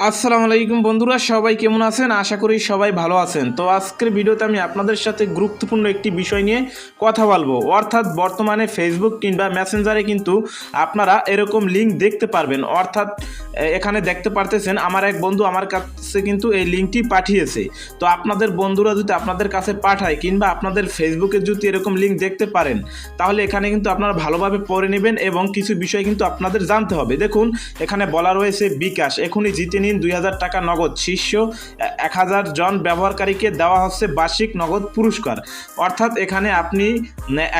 আসসালামু আলাইকুম বন্ধুরা, সবাই কেমন আছেন? আশা করি সবাই ভালো আছেন। তো আজকের ভিডিওতে আমি আপনাদের সাথে গুরুত্বপূর্ণ একটি বিষয় নিয়ে কথা বলব। অর্থাৎ বর্তমানে ফেসবুক কিংবা মেসেঞ্জারে কিন্তু আপনারা এরকম লিঙ্ক দেখতে পারবেন। অর্থাৎ এখানে দেখতে পারতেছেন, আমার এক বন্ধু আমার কাছে কিন্তু এই লিঙ্কটি পাঠিয়েছে। তো আপনাদের বন্ধুরা যদি আপনাদের কাছে পাঠায় কিংবা আপনাদের ফেসবুকে যদি এরকম লিঙ্ক দেখতে পারেন, তাহলে এখানে কিন্তু আপনারা ভালোভাবে পড়ে নেবেন এবং কিছু বিষয় কিন্তু আপনাদের জানতে হবে। দেখুন, এখানে বলা রয়েছে বিকাশ। এখনই জিতে নিন দুই হাজার টাকা নগদ। শীর্ষ এক হাজার জন ব্যবহারকারীকে দেওয়া হচ্ছে বার্ষিক নগদ পুরস্কার। অর্থাৎ এখানে আপনি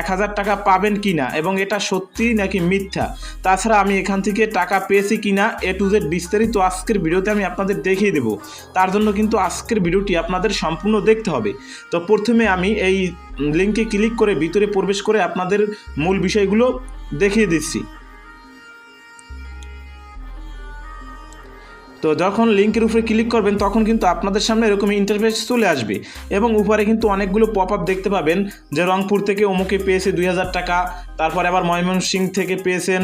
এক হাজার টাকা পাবেন কিনা এবং এটা সত্যি নাকি মিথ্যা? তাছাড়া আমি এখান থেকে টাকা পেয়েছি কিনা, এ টু জেড বিস্তারিত আজকের ভিডিওতে আমি আপনাদের দেখিয়ে দেবো। তার জন্য কিন্তু আজকের ভিডিওটি আপনাদের সম্পূর্ণ দেখতে হবে। তো প্রথমে আমি এই লিঙ্কে ক্লিক করে ভিতরে প্রবেশ করে আপনাদের মূল বিষয়গুলো দেখিয়ে দিচ্ছি। তো যখন লিঙ্কের উপরে ক্লিক করবেন, তখন কিন্তু আপনাদের সামনে এরকম ইন্টারফেস চলে আসবে এবং উপরে কিন্তু অনেকগুলো পপ আপ দেখতে পাবেন যে রংপুর থেকে অমুকে পেয়েছে দুই হাজার টাকা, তারপরে আবার ময়মনসিং থেকে পেয়েছেন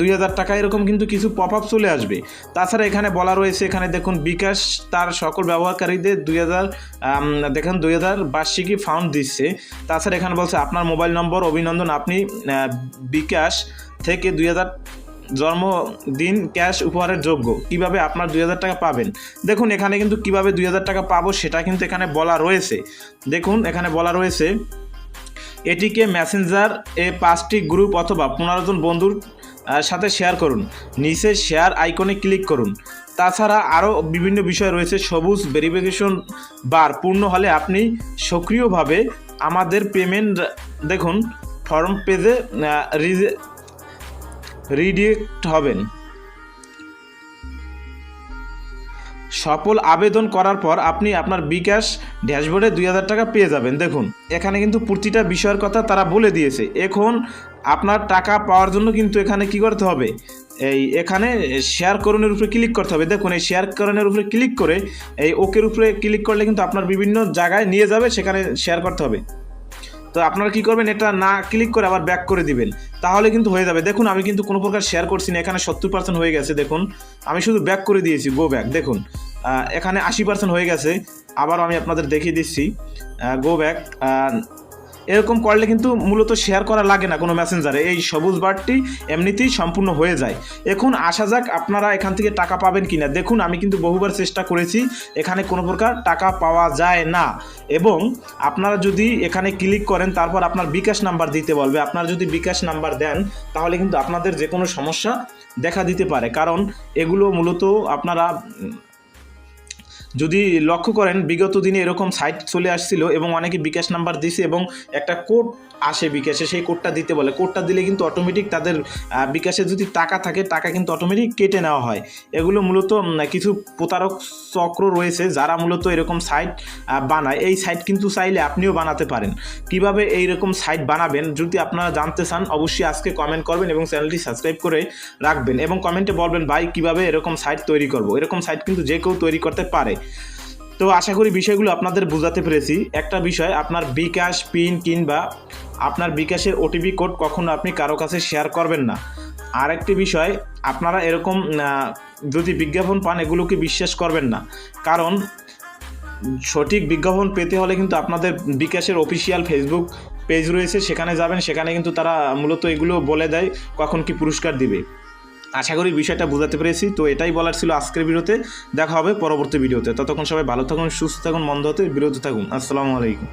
দুই হাজার টাকা, এরকম কিন্তু কিছু পপ আপ চলে আসবে। তাছাড়া এখানে বলা রয়েছে, এখানে দেখুন বিকাশ তার সকল ব্যবহারকারীদের দুই হাজার দেখেন দুই হাজার বার্ষিকী ফাউন্ড দিচ্ছে। তাছাড়া এখানে বলছে, আপনার মোবাইল নম্বর অভিনন্দন, আপনি বিকাশ থেকে দুই হাজার জন্মদিন, ক্যাশ উপহারের যোগ্য। কীভাবে আপনার দুই হাজার টাকা পাবেন? দেখুন, এখানে কিন্তু কীভাবে দুই হাজার টাকা পাবো সেটা কিন্তু এখানে বলা রয়েছে। দেখুন, এখানে বলা রয়েছে, এটিকে মেসেঞ্জার এ পাঁচটি গ্রুপ অথবা পনেরো জন বন্ধুর সাথে শেয়ার করুন। নিচে শেয়ার আইকনে ক্লিক করুন। তাছাড়া আরও বিভিন্ন বিষয় রয়েছে, সবুজ ভেরিফিকেশন বার পূর্ণ হলে আপনি সক্রিয়ভাবে আমাদের পেমেন্ট দেখুন ফর্ম পেজে রিডিরেক্ট হবেন। সফল আবেদন করার পর আপনি আপনার বিকাশ ড্যাশবোর্ডে দুই হাজার টাকা পেয়ে যাবেন। দেখুন, এখানে কিন্তু প্রতিটা বিষয়ের কথা তারা বলে দিয়েছে। এখন আপনার টাকা পাওয়ার জন্য কিন্তু এখানে কি করতে হবে? এই এখানে শেয়ার করণের উপরে ক্লিক করতে হবে। দেখুন, এই শেয়ার করণের উপরে ক্লিক করে, এই ওকের উপরে ক্লিক করলে কিন্তু আপনার বিভিন্ন জায়গায় নিয়ে যাবে, সেখানে শেয়ার করতে হবে। তো আপনারা কি করবেন, এটা না ক্লিক করে আবার ব্যাক করে দিবেন। তাহলে কিন্তু হয়ে যাবে। দেখুন, আমি কিন্তু কোনো প্রকার শেয়ার করছি না, এখানে সত্তর পার্সেন্ট হয়ে গেছে, দেখুন। আমি শুধু ব্যাক করে দিয়েছি গো ব্যাক দেখুন। এখানে আশি পার্সেন্ট হয়ে গেছে। আবারও আমি আপনাদের দেখিয়ে দিচ্ছি। গো ব্যাক এরকম করলে কিন্তু মূলত শেয়ার করা লাগে না কোনো মেসেঞ্জারে এই সবুজ বারটি এমনিতেই সম্পূর্ণ হয়ে যায়। এখন আসা যাক আপনারা এখান থেকে টাকা পাবেন কিনা। দেখুন, আমি কিন্তু বহুবার চেষ্টা করেছি, এখানে কোনো প্রকার টাকা পাওয়া যায় না। এবং আপনারা যদি এখানে ক্লিক করেন, তারপর আপনার বিকাশ নাম্বার দিতে বলবে। আপনারা যদি বিকাশ নাম্বার দেন, তাহলে কিন্তু আপনাদের যে কোনো সমস্যা দেখা দিতে পারে। কারণ এগুলো মূলত আপনারা যদি লক্ষ্য করেন, বিগত দিনে এরকম সাইট চলে আসছিল এবং অনেকে বিকাশ নাম্বার দিছে এবং একটা কোড আসে বিকাশে, সেই কোডটা দিতে বলে। কোডটা দিলে কিন্তু অটোমেটিক তাদের বিকাশে যদি টাকা থাকে, টাকা কিন্তু অটোমেটিক কেটে নেওয়া হয়। এগুলো মূলত কিছু প্রতারক চক্র রয়েছে যারা মূলত এরকম সাইট বানায়। এই সাইট কিন্তু চাইলে আপনিও বানাতে পারেন। কীভাবে এই রকম সাইট বানাবেন, যদি আপনারা জানতে চান, অবশ্যই আজকে কমেন্ট করবেন এবং চ্যানেলটি সাবস্ক্রাইব করে রাখবেন এবং কমেন্টে বলবেন, ভাই, কীভাবে এরকম সাইট তৈরি করব? এরকম সাইট কিন্তু যে কেউ তৈরি করতে পারে। তো আশা করি বিষয়গুলো আপনাদের বোঝাতে পেরেছি। একটা বিষয়, আপনার বিকাশ পিন কিংবা আপনার বিকাশের ওটিপি কোড কখনো আপনি কারও কাছে শেয়ার করবেন না। আর একটি বিষয়, আপনারা এরকম যদি বিজ্ঞাপন পান, এগুলোকে বিশ্বাস করবেন না। কারণ সঠিক বিজ্ঞাপন পেতে হলে কিন্তু আপনাদের বিকাশের অফিসিয়াল ফেসবুক পেজ রয়েছে, সেখানে যাবেন, সেখানে কিন্তু তারা মূলত এগুলো বলে দেয়, কখন কি পুরস্কার দিবে। আশা করি বিষয়টা বোঝাতে পেরেছি। তো এটাই বলার ছিল আজকের ভিডিওতে। দেখা হবে পরবর্তী ভিডিওতে। ততক্ষণ সবাই ভালো থাকুন, সুস্থ থাকুন, মন্দ হতে বিরত থাকুন। আসসালামু আলাইকুম।